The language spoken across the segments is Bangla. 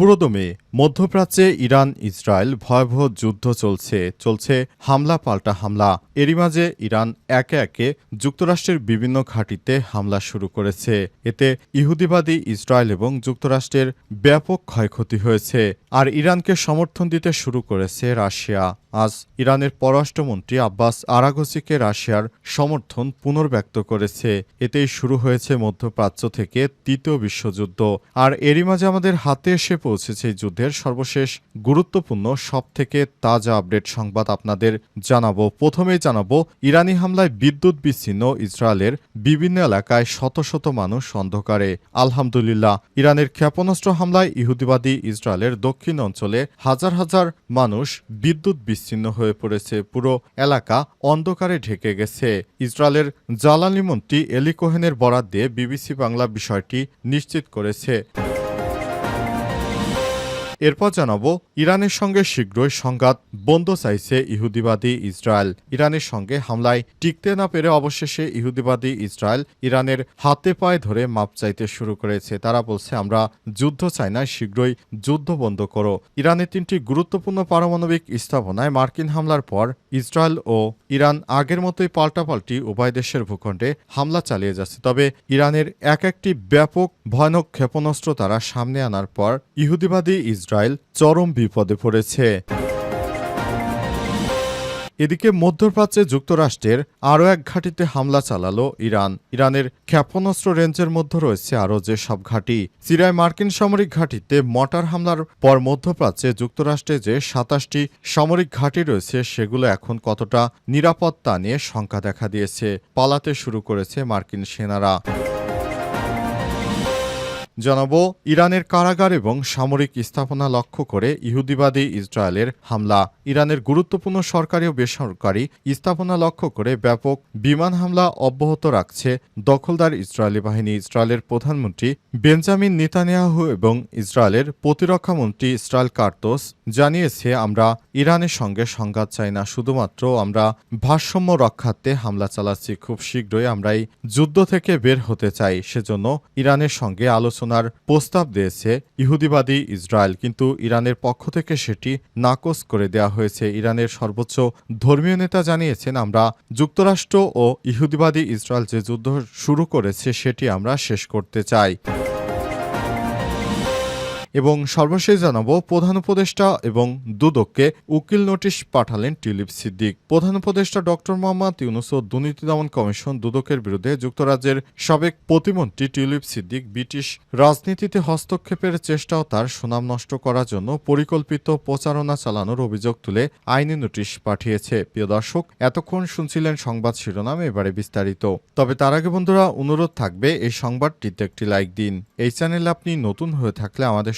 পুরোদমে মধ্যপ্রাচ্যে ইরান ইসরায়েল ভয়াবহ যুদ্ধ চলছে চলছে হামলা পাল্টা হামলা। এরই মাঝে ইরান একে একে যুক্তরাষ্ট্রের বিভিন্ন ঘাঁটিতে হামলা শুরু করেছে। এতে ইহুদিবাদী ইসরায়েল এবং যুক্তরাষ্ট্রের ব্যাপক ক্ষয়ক্ষতি হয়েছে আর ইরানকে সমর্থন দিতে শুরু করেছে রাশিয়া। আজ ইরানের পররাষ্ট্রমন্ত্রী আব্বাস আরাগসিকে রাশিয়ার সমর্থন পুনর্ব্যক্ত করেছে। এতেই শুরু হয়েছে মধ্যপ্রাচ্য থেকে তৃতীয় বিশ্বযুদ্ধ। আর এরই মাঝে আমাদের হাতে এসে পৌঁছেছে যুদ্ধের সর্বশেষ গুরুত্বপূর্ণ সব থেকে তাজা আপডেট সংবাদ আপনাদের জানাব। প্রথমেই জানাব, ইরানি হামলায় বিদ্যুৎ বিচ্ছিন্ন ইসরায়েলের বিভিন্ন এলাকায় শত শত মানুষ অন্ধকারে। আলহামদুলিল্লাহ, ইরানের ক্ষেপণাস্ত্র হামলায় ইহুদিবাদী ইসরায়েলের দক্ষিণ অঞ্চলে হাজার হাজার মানুষ বিদ্যুৎ বিচ্ছিন্ন হয়ে পড়েছে। পুরো এলাকা অন্ধকারে ঢেকে গেছে। ইসরায়েলের জ্বালানি মন্ত্রী এলি কোহেনের বরাত দিয়ে বিবিসি বাংলা বিষয়টি নিশ্চিত করেছে। এরপর জানাব, ইরানের সঙ্গে শীঘ্রই সংঘাত, বন্ধ চাইছে ইহুদিবাদী ইসরায়েল। ইরানের সঙ্গে হামলায় টিকতে না পেরে অবশেষে ইহুদিবাদী ইসরায়েল ইরানের হাতে পায়ে ধরে মাপ চাইতে শুরু করেছে। তারা বলছে, আমরা যুদ্ধ চাই না, শীঘ্রই যুদ্ধ বন্ধ করো। ইরানের তিনটি গুরুত্বপূর্ণ পারমাণবিক স্থাপনায় মার্কিন হামলার পর ইসরায়েল ও ইরান আগের মতোই পাল্টাপাল্টি উভয় দেশের ভূখণ্ডে হামলা চালিয়ে যাচ্ছে। তবে ইরানের এক একটি ব্যাপক ভয়ানক ক্ষেপণাস্ত্র তারা সামনে আনার পর ইহুদিবাদী ইসরায়েল চরম বিপদে পড়েছে। এদিকে মধ্যপ্রাচ্যে যুক্তরাষ্ট্রের আরও এক ঘাঁটিতে হামলা চালালো ইরান। ইরানের ক্ষেপণাস্ত্র রেঞ্জের মধ্যে রয়েছে আরও যে সব ঘাঁটি। সিরিয়ায় মার্কিন সামরিক ঘাঁটিতে মটার হামলার পর মধ্যপ্রাচ্যে যুক্তরাষ্ট্রে যে সাতাশটি সামরিক ঘাঁটি রয়েছে, সেগুলো এখন কতটা নিরাপত্তা নিয়ে শঙ্কা দেখা দিয়েছে, পালাতে শুরু করেছে মার্কিন সেনারা। জানাব, ইরানের কারাগার এবং সামরিক স্থাপনা লক্ষ্য করে ইহুদিবাদী ইসরায়েলের হামলা। ইরানের গুরুত্বপূর্ণ সরকারি ও বেসরকারি স্থাপনা লক্ষ্য করে ব্যাপক বিমান হামলা অব্যাহত রাখছে দখলদার ইসরায়েলি বাহিনী। ইসরায়েলের প্রধানমন্ত্রী বেঞ্জামিন নেতানিয়াহু এবং ইসরায়েলের প্রতিরক্ষামন্ত্রী ইসরায়েল কার্তোস জানিয়েছে, আমরা ইরানের সঙ্গে সংঘাত চাই না, শুধুমাত্র আমরা ভারসাম্য রক্ষার্থে হামলা চালাচ্ছি। খুব শীঘ্রই আমরা এই যুদ্ধ থেকে বের হতে চাই। সেজন্য ইরানের সঙ্গে আলোচনার প্রস্তাব দিয়েছে ইহুদিবাদী ইসরায়েল, কিন্তু ইরানের পক্ষ থেকে সেটি নাকচ করে দেয়া হয়েছে। ইরানের সর্বোচ্চ ধর্মীয় নেতা জানিয়েছেন, আমরা যুক্তরাষ্ট্র ও ইহুদিবাদী ইসরায়েল যে যুদ্ধ শুরু করেছে, সেটি আমরা শেষ করতে চাই। এবং সর্বশেষ জানাব প্রধান উপদেষ্টা এবং দুদককে উকিল নোটিশ পাঠালেন টিউলিপ সিদ্দিক। প্রধান উপদেষ্টা ডক্টর মোহাম্মদ ইউনুস ও দুর্নীতি দমন কমিশন দুদকের বিরুদ্ধে যুক্তরাজ্যের সাবেক প্রতিমন্ত্রী টিউলিপ সিদ্দিক ব্রিটিশ রাজনীতিতে হস্তক্ষেপের চেষ্টা ও তার সুনাম নষ্ট করার জন্য পরিকল্পিত প্রচারণা চালানোর অভিযোগ তুলে আইনি নোটিশ পাঠিয়েছে। প্রিয় দর্শক, এতক্ষণ শুনছিলেন সংবাদ শিরোনাম, এবারে বিস্তারিত। তবে তার আগে বন্ধুরা, অনুরোধ থাকবে এই সংবাদটিতে একটি লাইক দিন। এই চ্যানেলে আপনি নতুন হয়ে থাকলে আমাদের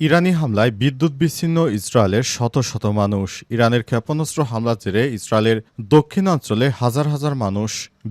ইরানি হামলায় বিদ্যুৎ বিচ্ছিন্ন ইসরায়েলের শত শত মানুষ। ইরানের ক্ষেপণাস্ত্র হামলা জেরে ইসরায়েলের দক্ষিণাঞ্চলে হাজার হাজার মানুষ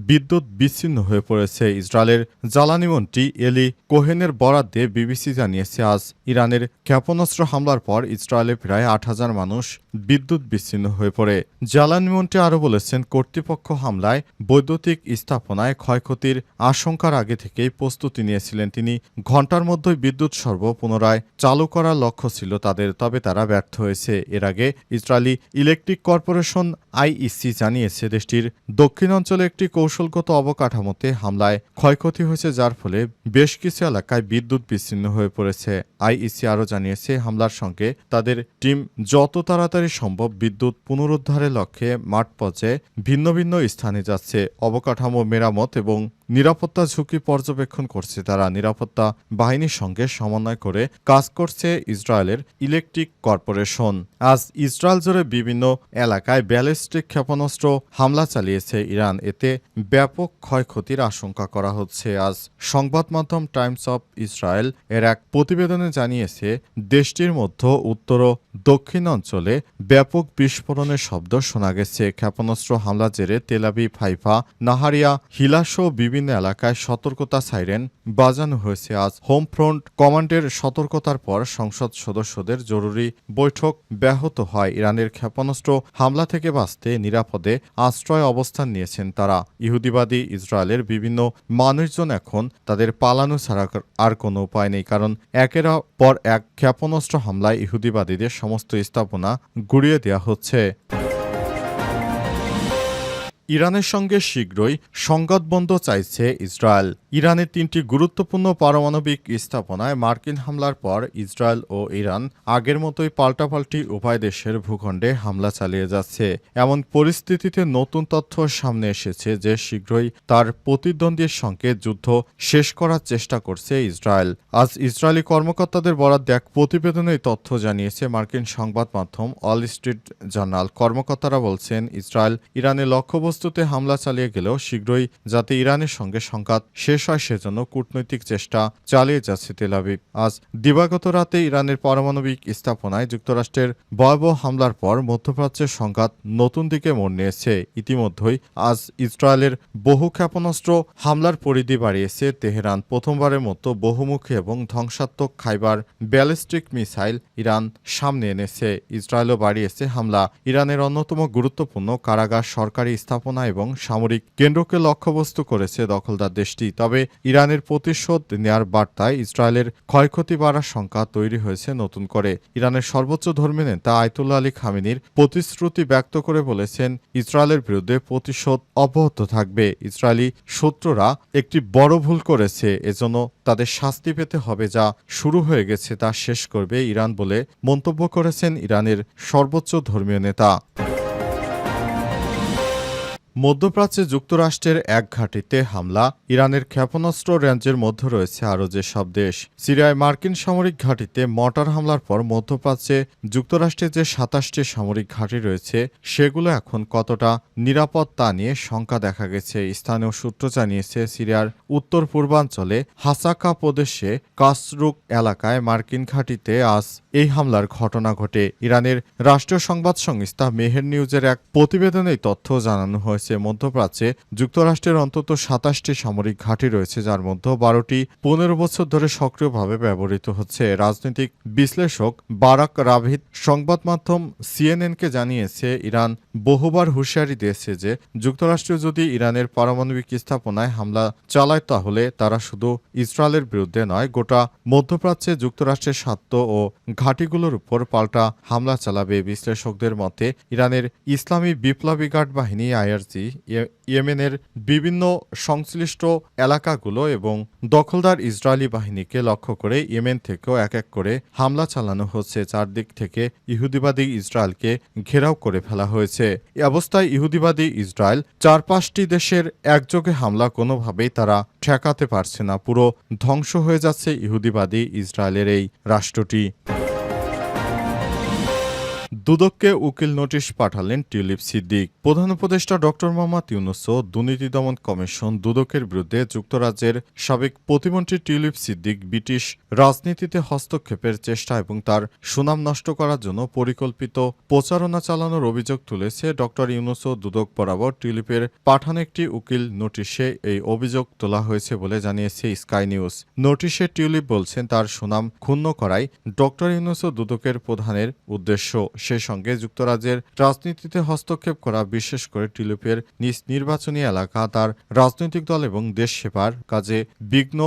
বিদ্যুৎ বিচ্ছিন্ন হয়ে পড়েছে ইসরায়েলের জ্বালানি মন্ত্রী এলি কোহেনের বরাদ দিয়ে বিবিসি জানিয়েছে আজ। ইরানের ক্ষেপণাস্ত্র হামলার পর ইসরায়েলে প্রায় আট হাজার মানুষ বিদ্যুৎ বিচ্ছিন্ন হয়ে পড়ে। জ্বালানি মন্ত্রী আরও বলেছেন, কর্তৃপক্ষ হামলায় বৈদ্যুতিক স্থাপনায় ক্ষয়ক্ষতির আশঙ্কার আগে থেকেই প্রস্তুতি নিয়েছিলেন তিনি। ঘণ্টার মধ্যেই বিদ্যুৎ সর্ব পুনরায় চালু করার লক্ষ্য ছিল তাদের, তবে তারা ব্যর্থ হয়েছে। এর আগে ইসরায়েলি ইলেকট্রিক কর্পোরেশন আইইসি জানিয়েছে, দেশটির দক্ষিণাঞ্চলে একটি কৌশলগত অবকাঠামোতে হামলায় ক্ষয়ক্ষতি হয়েছে, যার ফলে বেশ কিছু এলাকায় বিদ্যুৎ বিচ্ছিন্ন হয়ে পড়েছে। আইইসি আরও জানিয়েছে, হামলার সঙ্গে তাদের টিম যত তাড়াতাড়ি সম্ভব বিদ্যুৎ পুনরুদ্ধারের লক্ষ্যে মাঠ পর্যায়ে ভিন্ন ভিন্ন স্থানে যাচ্ছে। অবকাঠামো মেরামত এবং নিরাপত্তা ঝুঁকি পর্যবেক্ষণ করছে। তারা নিরাপত্তা বাহিনীর সঙ্গে সমন্বয় করে কাজ করছে ইসরায়েলের ইলেকট্রিক কর্পোরেশন। আজ ইসরায়েল জুড়ে বিভিন্ন এলাকায় ব্যালিস্টিক ক্ষেপণাস্ত্র হামলা চালিয়েছে ইরান। এতে ব্যাপক ক্ষয়ক্ষতির আশঙ্কা করা হচ্ছে। আজ সংবাদ মাধ্যম টাইমস অফ ইসরায়েল এর এক প্রতিবেদনে জানিয়েছে, দেশটির মধ্য, উত্তর ও দক্ষিণ অঞ্চলে ব্যাপক বিস্ফোরণের শব্দ শোনা গেছে। ক্ষেপণাস্ত্র হামলা জেরে তেলাবি ফাইফা নাহারিয়া হিলাসহ বিভিন্ন এলাকায় সতর্কতা সাইরেন বাজানো হয়েছে। আজ হোম ফ্রন্ট কমান্ডের সতর্কতার পর সংসদ সদস্যদের জরুরি বৈঠক ব্যাহত হয়। ইরানের ক্ষেপণাস্ত্র হামলা থেকে বাঁচতে নিরাপদে আশ্রয় অবস্থান নিয়েছেন তারা। ইহুদিবাদী ইসরায়েলের বিভিন্ন মানুষজন এখন তাদের পালানো ছাড়া আর কোনো উপায় নেই, কারণ একের পর এক ক্ষেপণাস্ত্র হামলায় ইহুদিবাদীদের সমস্ত স্থাপনা গুড়িয়ে দেওয়া হচ্ছে। ইরানের সঙ্গে শীঘ্রই সংঘাতবন্ধ চাইছে ইসরায়েল। ইরানের তিনটি গুরুত্বপূর্ণ পারমাণবিক স্থাপনায় মার্কিন হামলার পর ইসরায়েল ও ইরান আগের মতোই পাল্টাপাল্টি উভয় দেশের ভূখণ্ডে হামলা চালিয়ে যাচ্ছে। এমন পরিস্থিতিতে নতুন তথ্য সামনে এসেছে যে শীঘ্রই তার প্রতিদ্বন্দ্বীর সঙ্গে যুদ্ধ শেষ করার চেষ্টা করছে ইসরায়েল। আজ ইসরায়েলি কর্মকর্তাদের বরাদ্দ এক প্রতিবেদনে তথ্য জানিয়েছে মার্কিন সংবাদ মাধ্যম অল স্ট্রিট জার্নাল। কর্মকর্তারা বলছেন, ইসরায়েল ইরানের লক্ষ্যবস্তুতে হামলা চালিয়ে গেলেও শীঘ্রই যাতে ইরানের সঙ্গে সংঘাত শেষ হয় সেজন্য কূটনৈতিক চেষ্টা চালিয়ে যাচ্ছে তেলাবিব আজ দিবাগত রাতে ইরানের পারমাণবিক স্থাপনায় যুক্তরাষ্ট্রের ভয়াবহ হামলার পর মধ্যপ্রাচ্যের সংঘাত নতুন দিকে মোড় নিয়েছে। ইতিমধ্যেই আজ ইসরায়েলের বহু ক্ষেপণাস্ত্র হামলার পরিধি বাড়িয়েছে তেহরান। প্রথমবারের মতো বহুমুখী এবং ধ্বংসাত্মক খাইবার ব্যালিস্টিক মিসাইল ইরান সামনে এনেছে। ইসরায়েলও বাড়িয়েছে হামলা। ইরানের অন্যতম গুরুত্বপূর্ণ কারাগার সরকারি স্থাপনা এবং সামরিক কেন্দ্রকে লক্ষ্যবস্তু করেছে দখলদার দেশটি। তবে ইরানের প্রতিশোধ নেয়ার বার্তায় ইসরায়েলের ক্ষয়ক্ষতি বাড়ার শঙ্কা তৈরি হয়েছে নতুন করে। ইরানের সর্বোচ্চ ধর্মীয় নেতা আয়তুল্লাহ আলী খামিনির প্রতিশ্রুতি ব্যক্ত করে বলেছেন, ইসরায়েলের বিরুদ্ধে প্রতিশোধ অব্যাহত থাকবে। ইসরায়েলি শত্রুরা একটি বড় ভুল করেছে, এজন্য তাদের শাস্তি পেতে হবে যা শুরু হয়ে গেছে তা শেষ করবে ইরান বলে মন্তব্য করেছেন ইরানের সর্বোচ্চ ধর্মীয় নেতা। মধ্যপ্রাচ্যে যুক্তরাষ্ট্রের এক ঘাঁটিতে হামলা, ইরানের ক্ষেপণাস্ত্র রেঞ্জের মধ্যে রয়েছে আরও যেসব দেশ। সিরিয়ায় মার্কিন সামরিক ঘাঁটিতে মর্টার হামলার পর মধ্যপ্রাচ্যে যুক্তরাষ্ট্রের যে সাতাশটি সামরিক ঘাঁটি রয়েছে, সেগুলো এখন কতটা নিরাপদ তা নিয়ে শঙ্কা দেখা গেছে। স্থানীয় সূত্র জানিয়েছে, সিরিয়ার উত্তর পূর্বাঞ্চলে হাসাকা প্রদেশে কাসরুক এলাকায় মার্কিন ঘাঁটিতে আজ এই হামলার ঘটনা ঘটে। ইরানের রাষ্ট্রীয় সংবাদ সংস্থা মেহের নিউজের এক প্রতিবেদনে তথ্য জানানো হয়েছে। মধ্যপ্রাচ্যে, যুক্তরাষ্ট্রের অন্তত সাতাশটি সামরিক ঘাঁটি রয়েছে যার মধ্যে বারোটি পনেরো বছর ধরে সক্রিয়ভাবে ব্যবহৃত হচ্ছে। রাজনৈতিক বিশ্লেষক বারাক রাভিদ সংবাদ মাধ্যম সিএনএনকে জানিয়েছে, ইরান বহুবার হুঁশিয়ারি দিয়েছে যে যুক্তরাষ্ট্র যদি ইরানের পারমাণবিক স্থাপনায় হামলা চালায় তাহলে তারা শুধু ইসরায়েলের বিরুদ্ধে নয়, গোটা মধ্যপ্রাচ্যে যুক্তরাষ্ট্রের স্বার্থ ও ঘাঁটিগুলোর উপর পাল্টা হামলা চালাবে। বিশ্লেষকদের মতে, ইরানের ইসলামী বিপ্লবী গার্ড বাহিনী আইআরজি ইয়েমেনের বিভিন্ন সংশ্লিষ্ট এলাকাগুলো এবং দখলদার ইসরায়েলি বাহিনীকে লক্ষ্য করে ইয়েমেন থেকেও এক এক করে হামলা চালানো হচ্ছে। চারদিক থেকে ইহুদিবাদী ইসরায়েলকে ঘেরাও করে ফেলা হয়েছে। এ অবস্থায় ইহুদিবাদী ইসরায়েল চার পাঁচটি দেশের একযোগে হামলা কোনোভাবেই তারা ঠেকাতে পারছে না। পুরো ধ্বংস হয়ে যাচ্ছে ইহুদিবাদী ইসরায়েলের এই রাষ্ট্রটি। দুদককে উকিল নোটিশ পাঠালেন টিউলিপ সিদ্দিক। প্রধান উপদেষ্টা ডক্টর মোহাম্মদ ইউনুসও দুর্নীতি দমন কমিশন দুদকের বিরুদ্ধে যুক্তরাজ্যের সাবেক প্রতিমন্ত্রী টিউলিপ সিদ্দিক ব্রিটিশ রাজনীতিতে হস্তক্ষেপের চেষ্টা এবং তার সুনাম নষ্ট করার জন্য পরিকল্পিত প্রচারণা চালানোর অভিযোগ তুলেছে ডক্টর ইউনুসও দুদক বরাবর টিউলিপের পাঠানো একটি উকিল নোটিশে এই অভিযোগ তোলা হয়েছে বলে জানিয়েছে স্কাই নিউজ। নোটিশে টিউলিপ বলছেন, তার সুনাম ক্ষুণ্ণ করাই ডক্টর ইউনুসও দুদকের প্রধানের উদ্দেশ্য। সেই সঙ্গে যুক্তরাজ্যের রাজনীতিতে হস্তক্ষেপ করা, বিশেষ করে টিলুপের নিজ নির্বাচনী এলাকা, তার রাজনৈতিক দল এবং দেশ সেবার কাজে বিঘ্ন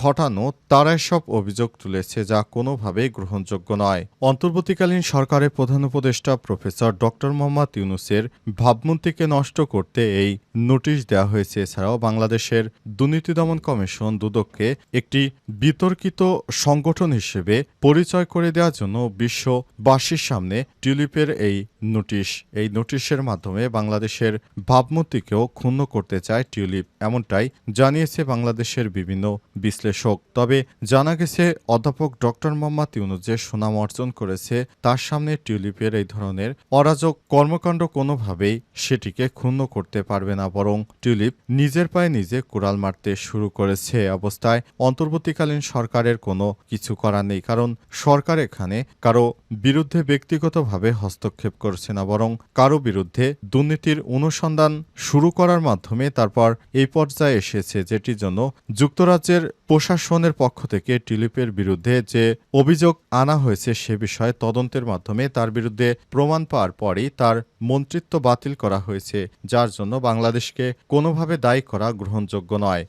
ঘটানো তারা এসব অভিযোগ তুলেছে যা কোনোভাবেই গ্রহণযোগ্য নয়। অন্তর্বর্তীকালীন সরকারের প্রধান উপদেষ্টা প্রফেসর ডক্টর মোহাম্মদ ইউনুসের ভাবমূর্তিকে নষ্ট করতে এই নোটিশ দেওয়া হয়েছে। এছাড়াও বাংলাদেশের দুর্নীতি দমন কমিশন দুদককে একটি বিতর্কিত সংগঠন হিসেবে পরিচয় করে দেওয়ার জন্য বিশ্ববাসীর সামনে টিউলিপ টিউলিপের এই নোটিশ, এই নোটিশের মাধ্যমে বাংলাদেশের ভাবমূর্তিকেও ক্ষুণ্ণ করতে চায় টিউলিপ, এমনটাই জানিয়েছে বাংলাদেশের বিভিন্ন বিশ্লেষক। তবে জানা গেছে, অধ্যাপক ডক্টর মোহাম্মদ ইউনুস যে সুনাম অর্জন করেছে, তার সামনে টিউলিপের এই ধরনের অরাজক কর্মকাণ্ড কোনোভাবেই সেটিকে ক্ষুণ্ণ করতে পারবে না, বরং টিউলিপ নিজের পায়ে নিজে কুড়াল মারতে শুরু করেছে। অবস্থায় অন্তর্বর্তীকালীন সরকারের কোনো কিছু করার নেই, কারণ সরকার এখানে কারও বিরুদ্ধে ব্যক্তিগতভাবে হস্তক্ষেপ করছে না, বরং কারও বিরুদ্ধে দুর্নীতির অনুসন্ধান শুরু করার মাধ্যমে তারপর এই পর্যায়ে এসেছে, যেটির জন্য যুক্তরাজ্যের প্রশাসনের পক্ষ থেকে টিলিপের বিরুদ্ধে যে অভিযোগ আনা হয়েছে সে বিষয়ে তদন্তের মাধ্যমে তার বিরুদ্ধে প্রমাণ পাওয়ার পরই তার মন্ত্রিত্ব বাতিল করা হয়েছে, যার জন্য বাংলাদেশকে কোনোভাবে দায়ী করা গ্রহণযোগ্য নয়।